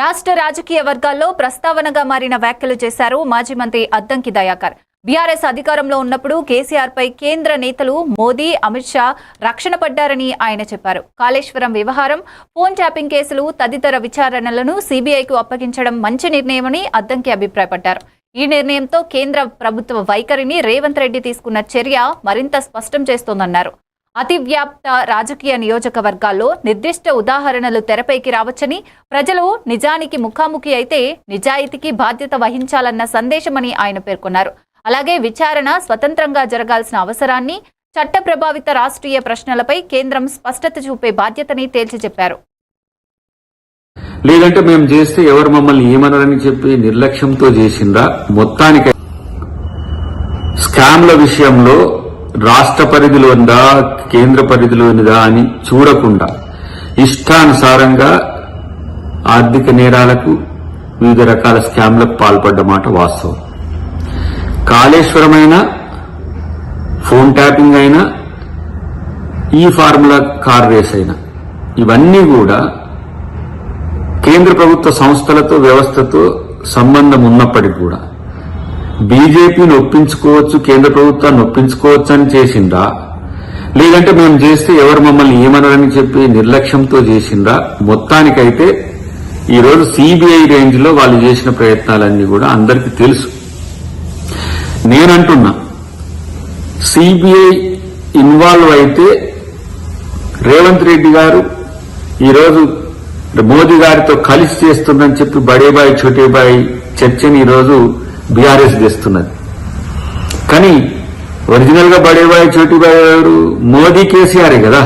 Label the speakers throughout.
Speaker 1: రాష్ట్ర రాజకీయ వర్గాల్లో ప్రస్తావనగా మారిన వ్యాఖ్యలు చేశారు మాజీ మంత్రి అద్దంకి దయాకర్. బీఆర్ఎస్ అధికారంలో ఉన్నప్పుడు కేసీఆర్ పై కేంద్ర నేతలు మోదీ అమిత్ షా రక్షణ పడ్డారని ఆయన చెప్పారు. కాళేశ్వరం వ్యవహారం ఫోన్ ట్యాపింగ్ కేసులు తదితర విచారణలను సీబీఐకు అప్పగించడం మంచి నిర్ణయమని అద్దంకి అభిప్రాయపడ్డారు. ఈ నిర్ణయంతో కేంద్ర ప్రభుత్వ వైఖరిని రేవంత్ రెడ్డి తీసుకున్న చర్య మరింత స్పష్టం చేస్తోందన్నారు. అతివ్యాప్త రాజకీయ నియోజకవర్గాల్లో నిర్దిష్ట ఉదాహరణలు తెరపైకి రావచ్చని ప్రజలు నిజానికి ముఖాముఖి అయితే నిజాయితీకి బాధ్యత వహించాలన్న సందేశమని ఆయన పేర్కొన్నారు. అలాగే విచారణ స్వతంత్రంగా జరగాల్సిన అవసరాన్ని చట్ట ప్రభావిత రాష్ట్రీయ ప్రశ్నలపై కేంద్రం స్పష్టత చూపే బాధ్యతని తేల్చి చెప్పారు.
Speaker 2: లేదంటే మేము చేస్తే ఎవరు మమ్మల్ని ఏమనరని చెప్పి నిర్లక్ష్యంతో చేసిందా? మొత్తానికి స్కామ్ల విషయంలో రాష్ట్ర పరిధిలో ఉందా కేంద్ర పరిధిలోనిదా అని చూడకుండా ఇష్టానుసారంగా ఆర్థిక నేరాలకు వివిధ రకాల స్కామ్లకు పాల్పడ్డ మాట వాస్తవం. కాళేశ్వరమైనా ఫోన్ ట్యాపింగ్ అయినా ఈ ఫార్ములా కార్ రేస్ అయినా ఇవన్నీ కూడా కేంద్ర ప్రభుత్వ సంస్థలతో వ్యవస్థతో సంబంధం ఉన్నప్పటికీ కూడా బీజేపీని ఒప్పించుకోవచ్చు కేంద్ర ప్రభుత్వాన్ని ఒప్పించుకోవచ్చు అని చేసిందా? లేదంటే మేము చేస్తే ఎవరు మమ్మల్ని ఏమనరని చెప్పి నిర్లక్ష్యంతో చేసిందా? మొత్తానికైతే ఈ రోజు సిబిఐ రేంజ్లో వాళ్ళు చేసిన ప్రయత్నాలన్నీ కూడా అందరికీ తెలుసు. నేనంటున్నా సిబిఐ ఇన్వాల్వ్ అయితే రేవంత్ రెడ్డి గారు ఈరోజు మోదీ గారితో కలిసి చేస్తుందని చెప్పి బడేబాయి చోటేబాయి చర్చని ఈరోజు బీఆర్ఎస్ చేస్తున్నది. కానీ ఒరిజినల్గా బడేబాయి చోటీబాయి మోదీ కేసీఆరే కదా.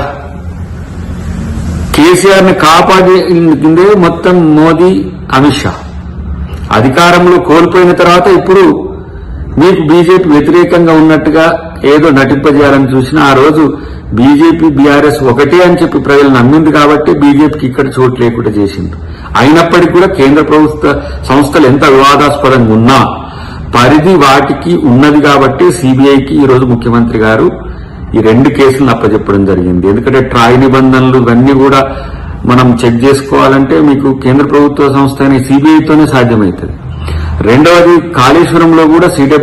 Speaker 2: కేసీఆర్ని కాపాడిందే మొత్తం మోదీ అమిత్ షా. అధికారంలో కోల్పోయిన తర్వాత ఇప్పుడు మీకు బీజేపీ వ్యతిరేకంగా ఉన్నట్టుగా ఏదో నటింపజేయాలని చూసిన ఆ రోజు బీజేపీ బీఆర్ఎస్ ఒకటే అని చెప్పి ప్రజలు నమ్మింది కాబట్టి బీజేపీకి ఇక్కడ చోటు లేకుండా చేసింది. అయినప్పటికీ కూడా కేంద్ర ప్రభుత్వ సంస్థలు ఎంత వివాదాస్పదంగా ఉన్నా పరిధి వాటికి ఉన్నది కాబట్టి సిబిఐకి ఈ రోజు ముఖ్యమంత్రి గారు ఈ రెండు కేసులను అప్పచెప్పడం జరిగింది. ఎందుకంటే ట్రాయ్ నిబంధనలు ఇవన్నీ కూడా మనం చెక్ చేసుకోవాలంటే మీకు కేంద్ర ప్రభుత్వ సంస్థ అయిన సిబిఐతోనే సాధ్యమవుతుంది. రెండవది కాళేశ్వరంలో కూడా సిడబ్ల్యూ